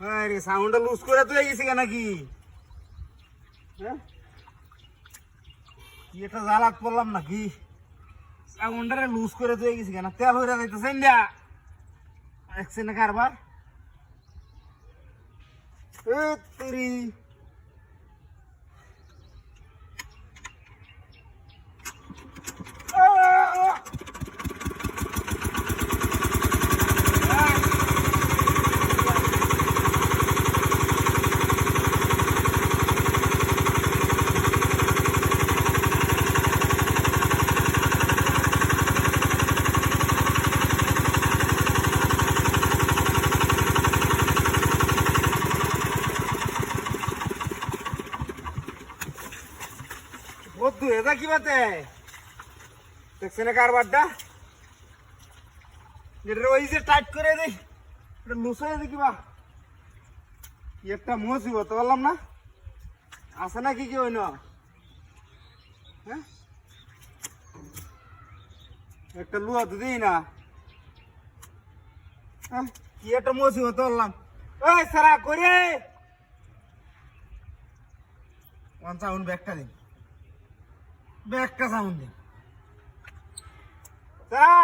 আরে সাউন্ডটা লুজ করে তুই গেছি কেন নাকি? হ্যাঁ? একটা জ্বালাত পড়লাম নাকি? সাউন্ডারে লুজ করে তুই গেছি কেন তেল হয়ে যাইতেছেন না দেখছেন কারবার। তেরি। বদ্ধু এটা কি বাতে দেখছে না কারবারটা? এটা ওই যে টাইট করে দেই, এটা লুস কি একটা মুসিবত বললাম না? আছে না কি কি হইন হ্যাঁ? একটা লুয়া তো দিই না। হ্যাঁ? কি একটা মুসিবত বললাম ওই সারা করে ওয়ান সাউন্ড ব্যাগটা দিন। ব্যাগটা সাউন্ড সারা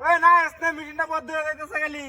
ওই না আসতে মিটিংটা বদ্ধ হয়ে গেছে খালি।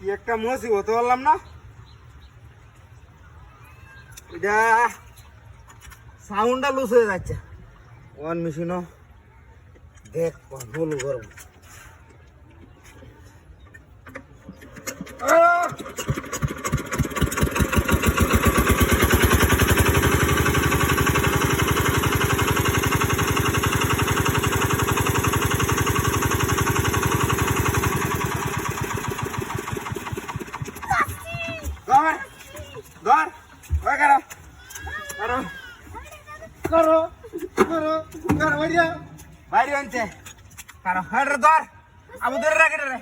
কি একটা হতে পারলাম না। এটা সাউন্ডটা লুজ হয়ে যাচ্ছে। ওয়ান মেশিনও দেখ বলু গরম। ধর ওই করো করো করো করো করো বাইরে বাইরে আনছে করো হেড ধর আবু ধরে রাখে রে